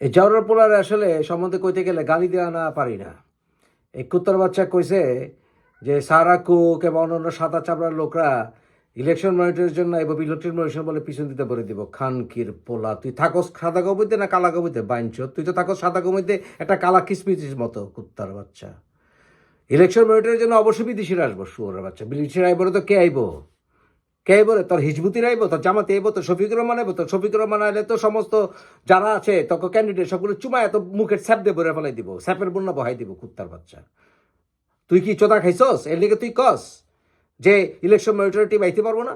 এই জওরার পোলার আসলে সম্বন্ধে কইতে গেলে গালি দেওয়া না পারি না। এই কুত্তর বাচ্চা কইছে যে সারা কুক এবং অন্যান্য সাদা চামড়ার লোকরা ইলেকশন মনিটরের জন্য এবং ইলেকট্রিক মনিটর বলে পিছন দিতে বলে দিব, খানকির পোলা, তুই থাকস সাদা গমিতে না কালা গমিতে বাইনছ তুই তো থাকস সাদা গমিতে একটা কালা কিসমিচিস মতো কুত্তার বাচ্চা। ইলেকশন মনিটরের জন্য অবশ্যই বিদেশিরা আসব, শুয়োরের বাচ্চা। বিদেশিরা আইবো তো কে আইবো? কে বলে? তোর হিজবুতির আইবো, তোর জামাতে আইবো, তোর শফিকুর রহমান আইবো, তোর শফিকুর রহমান আইলে তো সমস্ত যারা আছে তখন ক্যান্ডিডেট সবগুলো চুমায়, এত মুখের স্যাপ দিয়ে ভরে ফেলাই দিব, স্যাপের বন্যা বহাই দিব কুত্তার বাচ্চা। তুই কি চোদা খাইছস? এর লিগে তুই কস যে ইলেকশন মনিটরের টিম আইতে পারব না?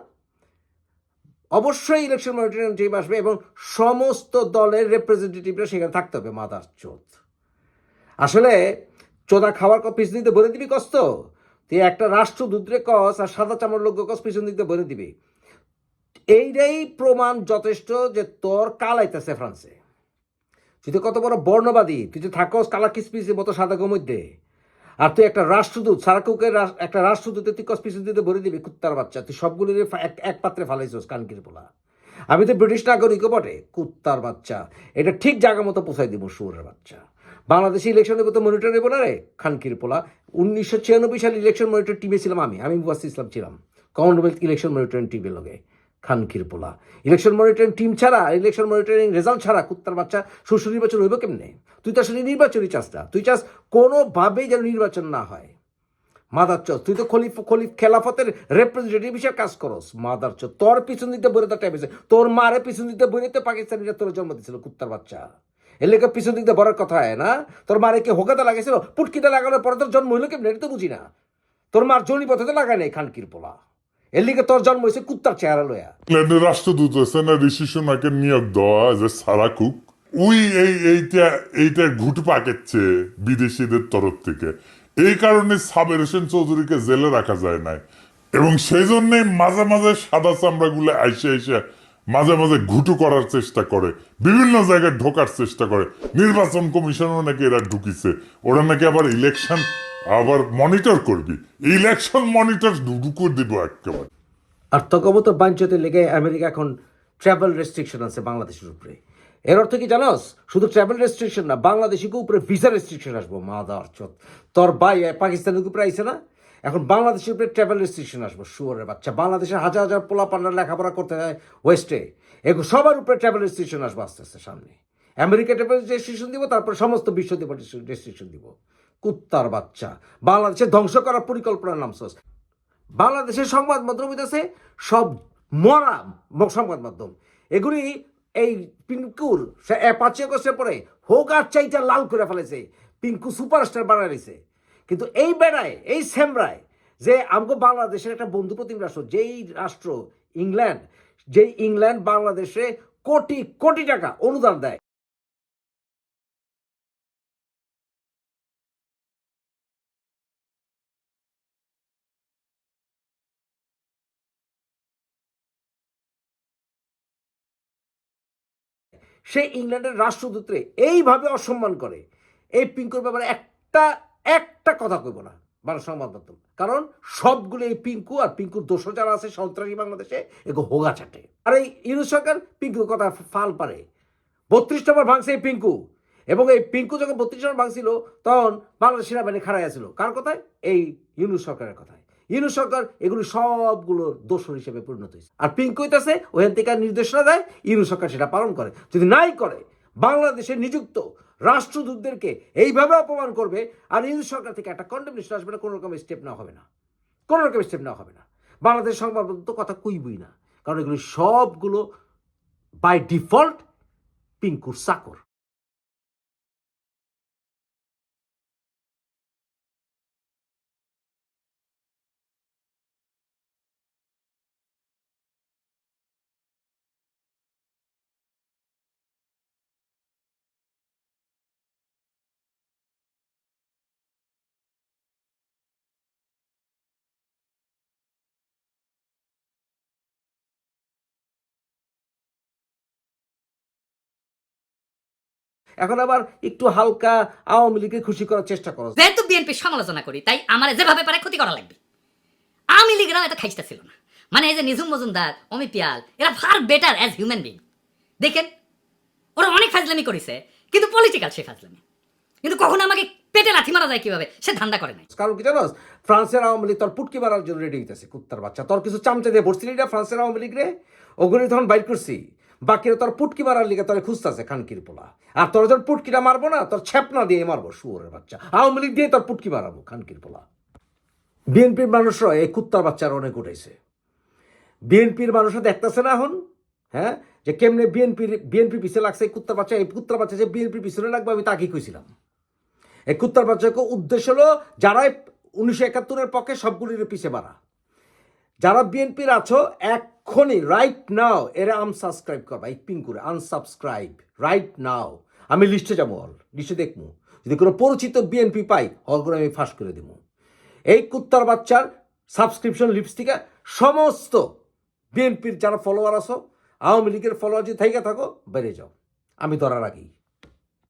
অবশ্যই ইলেকশন মনিটরিং টিম আসবে এবং সমস্ত দলের রিপ্রেজেন্টেটিভরা সেখানে থাকতে হবে মাদার চোদ আসলে চোদা খাওয়ার কপ পিছন দিতে ভরে দিবি কষ্ট? তুই একটা রাষ্ট্রদূতরে কস আর সাদা চামড় লোক কস পিছন দিতে ভরে দিবি। এইটাই প্রমাণ যথেষ্ট যে তোর কালাইতেছে ফ্রান্সে। তুই তো কত বড় বর্ণবাদী, তুই তো থাকস কালা কিসপিসের মতো সাদা মধ্যে, আর তুই একটা রাষ্ট্রদূত সারাকুকের রাস- একটা রাষ্ট্রদূতের তুই কস পিছন দিতে ভরে দিবি, কুত্তার বাচ্চা, তুই সবগুলির এক- এক পাত্রে ফালাইছস কানকির পোলা। আমি তো ব্রিটিশ নাগরিকও বটে, কুত্তার বাচ্চা, এটা ঠিক জায়গা মতো পোষাই দিব সুরের বাচ্চা। বাংলাদেশে ইলেকশন নেব তো মনিটর নেব না রে? খানকির পোলা। উনিশশো ছিয়ানব্বই সালে ইলেকশন মনিটর টিমে ছিলাম আমি। আমি মুবাস্তি ইসলাম ছিলাম। কমনওয়েলথ ইলেকশন মনিটরিং টিমের লগে। খানকির পোলা। ইলেকশন মনিটরিং টিম ছাড়া ইলেকশন মনিটরিং রেজাল্ট ছাড়া কুত্তার বাচ্চা সুষ্ঠু নির্বাচন হইব কেমনে? তুই তো আসলে নির্বাচনই চাস না। তুই চাস কোনোভাবেই যেন নির্বাচন না হয়। মাদার চোদ, তুই তো খলিফ খলিফ খেলাফতের রিপ্রেজেন্টেটিভ হিসেবে কাজ করস। মাদার চোদ, তোর পিছন দিতে বইরে তার টাইম তোর মারে পিছন দিতে বইরেতে পাকিস্তানিরা তোর জন্ম দিয়েছিল কুত্তার বাচ্চা। এর লেগে পিছন দিতে বড় কথা হয় না। তোর মারে কি হোকাতে লাগাইছিল পুটকিটা লাগানোর পরে তোর জন্ম হইল কেমন? এটা তো বুঝি না। তোর মার জনি পথে তো লাগাই নাই খানকির পোলা। তোর জন্ম হয়েছে কুত্তার চেহারা লয়া রাষ্ট্রদূত না, ঋষি সোনাকে নিয়োগ দেওয়া যে সারা কুক। উই এই, এইটা এইটা ঘুটু পাকেচ্ছে বিদেশিদের তরফ থেকে। এই কারণে সাবের হোসেন চৌধুরীকে জেলে রাখা যায় নাই। এবং সেই জন্যে মাঝে মাঝে সাদা চামড়া চামড়াগুলো আইসে আইসে মাঝে মাঝে ঘুটু করার চেষ্টা করে, বিভিন্ন জায়গায় ঢোকার চেষ্টা করে। নির্বাচন কমিশনও নাকি এরা ঢুকিছে। ওরা নাকি আবার ইলেকশন আবার মনিটর করবি। ইলেকশন মনিটর ঢুকু দিব একেবারে। আর তকমত বাঞ্চতে লেগে আমেরিকা এখন ট্রাভেল রেস্ট্রিকশন আছে বাংলাদেশের উপরে। এর অর্থ কি জানোস শুধু ট্রাভেল রেস্ট্রিকশন না বাংলাদেশিকে উপরে ভিসা রেস্ট্রিকশন আসব, মাদার চোদ। তোর ভাই পাকিস্তানের উপরে আইছে না? এখন বাংলাদেশের উপরে ট্রাভেল রেস্ট্রিকশন আসব, শুয়ারের বাচ্চা। বাংলাদেশের হাজার হাজার পোলা পান্ডার লেখাপড়া করতে হয় ওয়েস্টে এগুলো সবার উপরে ট্রাভেল রেস্ট্রিকশন আসব আস্তে আস্তে সামনে। আমেরিকা ট্রাভেল রেস্ট্রিকশন দিব, তারপর সমস্ত বিশ্ব দিব রেস্ট্রিকশন দিব। কুত্তার বাচ্চা। বাংলাদেশে ধ্বংস করার পরিকল্পনার নামছস বাংলাদেশের সংবাদ মাধ্যম হইতেছে সব মরা সংবাদ মাধ্যম। এগুলি এই পিঙ্কুর, সে পাঁচই আগস্টের পরে হোক আর চাইটা লাল করে ফেলেছে পিঙ্কু সুপারস্টার বানাইছে কিন্তু এই বেড়ায়, এই সেমরায় যে আমগো বাংলাদেশের একটা বন্ধু প্রতিম রাষ্ট্র, যেই রাষ্ট্র ইংল্যান্ড, যেই ইংল্যান্ড বাংলাদেশে কোটি কোটি টাকা অনুদান দেয়। সে ইংল্যান্ডের রাষ্ট্রদূতরে এইভাবে অসম্মান করে। এই পিঙ্কুর ব্যাপারে একটা একটা কথা কইব না বাংলা সংবাদ মাধ্যম কারণ সবগুলো এই পিঙ্কু আর পিঙ্কুর দোষ যারা আছে, সন্ত্রাসী বাংলাদেশে, এগো হোগা চাটে। আর এই ইউনুস সরকার পিঙ্কুর কথা ফাল পারে। বত্রিশ নম্বর ভাঙছে এই পিঙ্কু। এবং এই পিঙ্কু যখন বত্রিশ নম্বর ভাঙছিল, তখন বাংলাদেশ সেনাবাহিনী খাড়াই আছিল। কার কথায়? এই ইউনুস সরকারের কথায়। ইউনুস সরকার এগুলি সবগুলো দোষর হিসেবে পরিণত হয়েছে। আর পিঙ্কু হইতেছে ওখান থেকে নির্দেশনা দেয়, ইউনুস সরকার সেটা পালন করে। যদি নাই করে, বাংলাদেশে নিযুক্ত রাষ্ট্রদূতদেরকে এইভাবে অপমান করবে আর ইন্দু সরকার থেকে একটা কন্ডেমনেশন আসবে না, কোনো রকমের স্টেপ নেওয়া হবে না। কোনো রকমের স্টেপ নেওয়া হবে না। বাংলাদেশ সংবাদপত্র কথা কইবই না। কারণ এগুলো সবগুলো বাই ডিফল্ট পিঙ্কুর চাকর। এখন আবার একটু হালকা আওয়ামী লীগকে খুশি করার চেষ্টা করো। যেহেতু বিএনপি সমালোচনা করি তাই আমার যেভাবে পারে ক্ষতি করা লাগবে। আমি লীগরাও এত খাইস্তা ছিল না। মানে এই যে নিঝুম মজুমদার অমিত পিয়াল এরা far better as human being দেখেন ওরা অনেক ফাজলামি করেছে কিন্তু পলিটিক্যাল সে ফাজলামি। কিন্তু কখনো আমাকে পেটে লাথি মারা যায় কীভাবে সে ধান্দা করে নাই। কারণ কি জানোস? ফ্রান্সের আওয়ামী লীগ তোর পুটকি মারার জন্য রেডি হইতেছে কুত্তার বাচ্চা। তোর কিছু চামচা দিয়ে ভরছিলি না ফ্রান্সের আওয়ামী লীগ রে। ওগুলি তখন বাইর করছি। বাকিরা তোর পুটকি মারার লিগে তোর খুঁজতেছে খানকির পোলা। আর তোর যখন পুটকিটা মারবো না, তোর ছ্যাপনা দিয়ে মারবো, শুয়োরের বাচ্চা। আওয়ামী লীগ দিয়ে তোর পুটকি মারাবো, খানকির পোলা। বিএনপির মানুষরা এই কুত্তার বাচ্চার অনেক উঠেছে বিএনপির মানুষরা দেখতেছে না এখন হ্যাঁ? যে কেমনে বিএনপির বিএনপি পিছিয়ে লাগছে এই কুত্তার বাচ্চা। এই কুত্তার বাচ্চা যে বিএনপির পিছনে লাগবে, আমি তাকেই কইছিলাম। এই কুত্তার বাচ্চাকে উদ্দেশ্য হলো যারা উনিশশো একাত্তরের পক্ষে সবগুলির পিছিয়ে মারা। যারা বিএনপির আছো এক্ষুনি রাইট নাও এরা আনসাবস্ক্রাইব করবা, এই পিং করে আনসাবস্ক্রাইব রাইট নাও আমি লিস্টে যাব অল লিস্টে দেখব। যদি কোনো পরিচিত বিএনপি পাই হল করে আমি ফাঁস করে দেবো। এই কুত্তার বাচ্চার সাবস্ক্রিপশন লিপস্টিকে সমস্ত বিএনপির যারা ফলোয়ার আসো আওয়ামী লীগের ফলোয়ার যদি থাইকে থাকো, বেড়ে যাও। আমি ধরার আগেই।